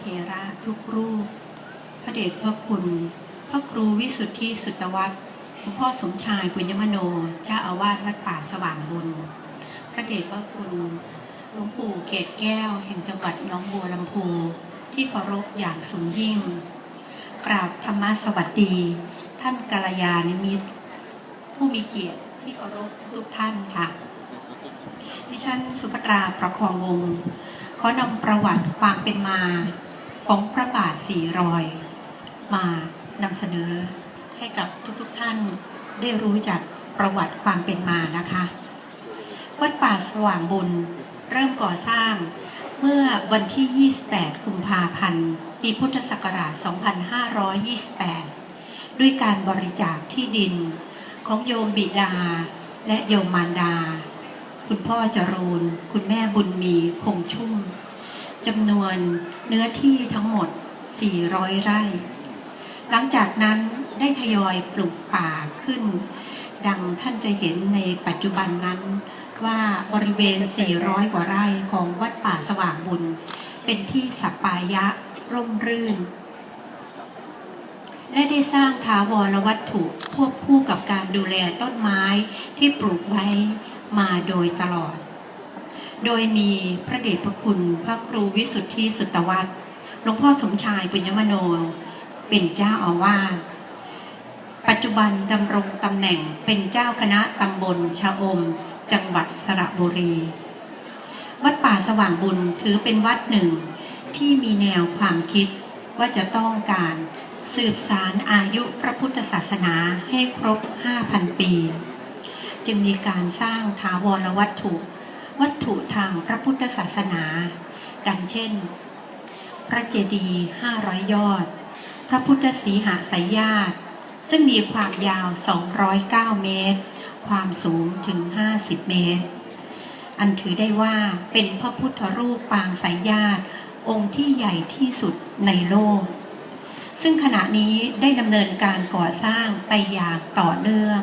เทระทุกรูป พระเดชพระคุณ พระครูวิสุทธิสุตวัตรหลวงพ่อสมชายปุญญมโน เจ้าอาวาสวัดป่าสว่างบุญ พระเดชพระคุณหลวงปู่เกตแก้วแห่งจังหวัดน้องบัวลำพูที่เคารพอย่างสูงยิ่ง กราบธรรมสวัสดี ท่านกัลยาณมิตร ผู้มีเกียรติที่เคารพทุกท่านค่ะ ดิฉันสุภัตราประคองวงขอนำประวัติความเป็นมา ของพระบาทสี่รอย มานำเสนอให้กับทุกๆท่านได้รู้จักประวัติความเป็นมานะคะ วัดป่าสว่างบุญเริ่มก่อสร้างเมื่อวันที่ 28 กุมภาพันธ์ ปีพุทธศักราช 2528 ด้วยการบริจาคที่ดินของโยมบิดา และโยมมารดา คุณพ่อจรูน คุณแม่บุญมีคงชุ่มจำนวน เนื้อที่ทั้งหมด 400 ไร่ หลังจากนั้นได้ทยอยปลูกป่าขึ้น ดังท่านจะเห็นในปัจจุบันนั้นว่าบริเวณ 400 กว่าไร่ของวัดป่าสว่างบุญ เป็นที่สัปปายะร่มรื่น และได้สร้างถาวรวัตถุควบคู่กับการดูแลต้นไม้ที่ปลูกไว้มาโดยตลอด โดยมีพระเดชพระคุณพระครูวิสุทธิสุตวัตรหลวงพ่อสมชายปุญญมโน เป็นเจ้าอาวาส ปัจจุบันดำรงตำแหน่งเป็นเจ้าคณะตำบลชะอม จังหวัดสระบุรี วัดป่าสว่างบุญถือเป็นวัดหนึ่ง ที่มีแนวความคิดว่าจะต้องการสืบสารอายุพระพุทธศาสนาให้ครบ 5,000 ปี จึงมีการสร้างถาวรวัตถุ วัตถุทางพระพุทธศาสนา ดังเช่น พระเจดีย์500 ยอด พระพุทธสีหสายญาติ ซึ่งมีความยาว 209 เมตร ความสูงถึง 50 เมตร อันถือได้ว่าเป็นพระพุทธรูปปางสายญาติ องค์ที่ใหญ่ที่สุดในโลก ซึ่งขณะนี้ได้ดำเนินการก่อสร้างไปอย่างต่อเนื่อง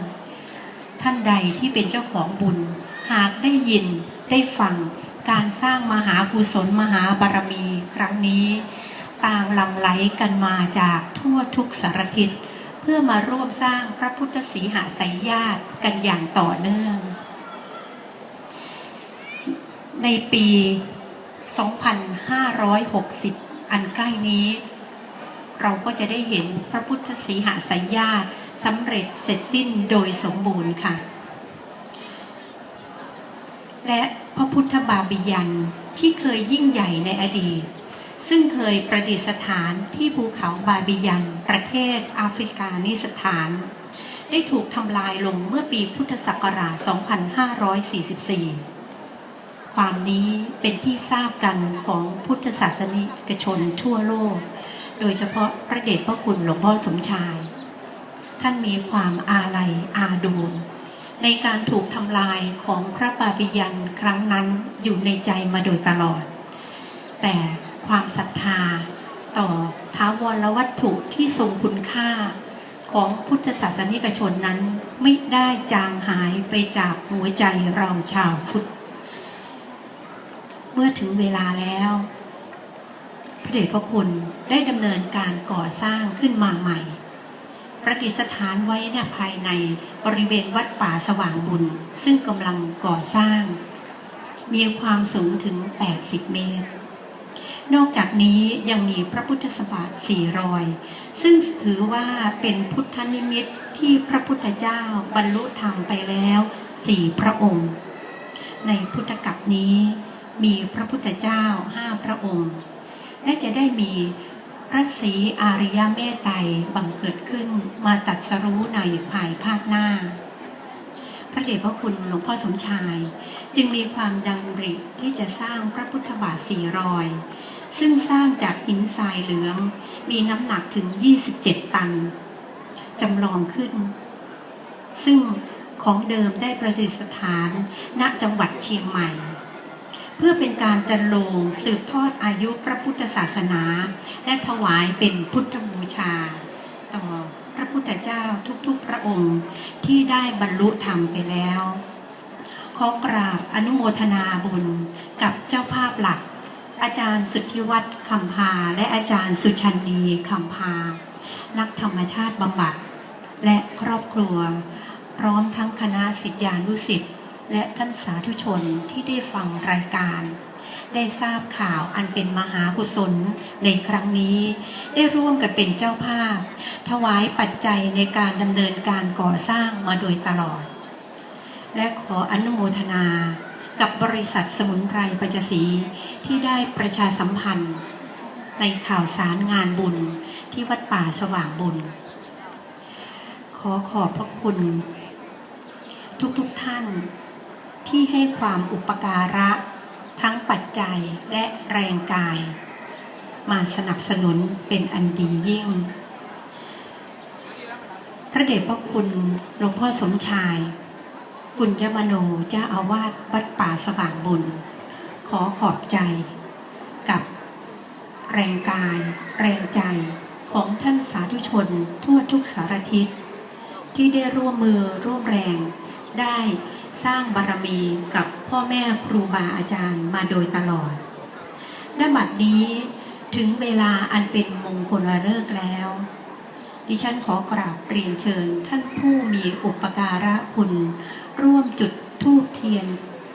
ท่านใดที่เป็นเจ้าของบุญหากได้ยิน ได้ฟังการสร้างมหากุศลมหาบารมีครั้งนี้ ต่างหลังไหลกันมาจากทั่วทุกสารทิศเพื่อมาร่วมสร้างพระพุทธศรีหาสายญาติกันอย่างต่อเนื่อง ในปี 2560 อันใกล้นี้ เราก็จะได้เห็นพระพุทธสีหาสายญาติสำเร็จเสร็จสิ้นโดยสมบูรณ์ค่ะ และพระพุทธบาบิยันที่เคยยิ่งใหญ่ในอดีต ซึ่งเคยประดิษฐานที่ภูเขาบาบิยัน ประเทศแอฟริกานิสถาน ได้ถูกทำลายลงเมื่อปีพุทธศักราช 2544 ความนี้เป็นที่ทราบกันของพุทธศาสนิกชนทั่วโลก โดยเฉพาะพระเดชพระคุณหลวงพ่อสมชาย ท่านมีความอาลัยอาดูล ในการถูกทำลายของพระบาบิยันครั้งนั้นอยู่ในใจมาโดยตลอด แต่ความศรัทธาต่อท้าวรวัตถุที่ทรงคุณค่าของพุทธศาสนิกชนนั้นไม่ได้จางหายไปจากหัวใจเราชาวพุทธ เมื่อถึงเวลาแล้ว พระเดชพระคุณได้ดำเนินการก่อสร้างขึ้นมาใหม่ ประดิษฐานไว้นี่ยภายในบริเวณวัดป่าสว่างบุญ ซึ่งกำลังก่อสร้าง มีความสูงถึง 80 เมตร นอกจากนี้ยังมีพระพุทธสบาทสี่รอย ซึ่งถือว่าเป็นพุทธนิมิตที่พระพุทธเจ้าบรรลุธรรมไปแล้วสี่พระองค์ ในพุทธกัปนี้มีพระพุทธเจ้าห้าพระองค์ และจะได้มี ระศรีอาริยเมตไตรบังเกิดขึ้นมาตัดสรู้ในภายภาคหน้า พระเดชพระคุณหลวงพ่อสมชาย จึงมีความดำริที่จะสร้างพระพุทธบาทสี่รอย ซึ่งสร้างจากหินทรายเหลือง มีน้ำหนักถึง 27 ตันจำลองขึ้น ซึ่งของเดิมได้ประดิษฐานณจังหวัดเชียงใหม่ เพื่อเป็นการจันโลงสืบทอดอายุพระพุทธศาสนา และถวายเป็นพุทธบูชา ต่อพระพุทธเจ้าทุกๆพระองค์ที่ได้บรรลุธรรมไปแล้ว ขอกราบอนุโมทนาบุญกับเจ้าภาพหลัก อาจารย์สุทธิวัฒน์คำพา และอาจารย์สุชันนีคำพา นักธรรมชาติบำบัด และครอบครัว พร้อมทั้งคณะสิทธิานุสิทธิ์ และท่านสาธุชนที่ได้ฟังรายการ ได้ทราบข่าวอันเป็นมหากุศลในครั้งนี้ ได้ร่วมกันเป็นเจ้าภาพ ถวายปัจจัยในการดำเนินการก่อสร้างมาโดยตลอด และขออนุโมทนากับบริษัทสมุนไพรปัญจศรีที่ได้ประชาสัมพันธ์ ในข่าวสารงานบุญที่วัดป่าสว่างบุญ ขอขอบพระคุณ ทุกๆทท่าน ที่ให้ความอุปการะ ทั้งปัจจัยและแรงกาย มาสนับสนุนเป็นอันดียิ่ง พระเดชพระคุณหลวงพ่อสมชาย บุญยมโนเจ้าอาวาสวัดป่าสว่างบุญ ขอขอบใจกับแรงกาย แรงใจของท่านสาธุชนทั่วทุกสารทิศที่ได้ร่วมมือร่วมแรงได้ สร้างบารมีกับพ่อแม่ครูบาอาจารย์มาโดยตลอดณบัดนี้ถึงเวลาอันเป็นมงคลเลิกแล้ว ดิฉันขอกราบเรียนเชิญท่านผู้มีอุปการะคุณ ร่วมจุดธูปเทียน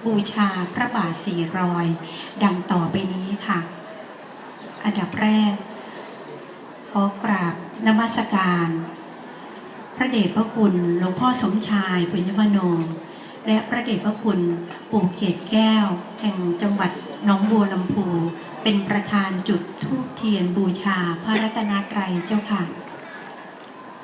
บูชาพระบาทสี่รอย ดังต่อไปนี้ค่ะ อันดับแรก ขอกราบนมัสการ พระเดชพระคุณหลวงพ่อสมชายปุญญมโน และพระเดชพระคุณปู่เขตแก้ว แห่งจังหวัดหนองบัวลำพู เป็นประธานจุดธูปเทียนบูชาพระรัตนตรัยเจ้าค่ะ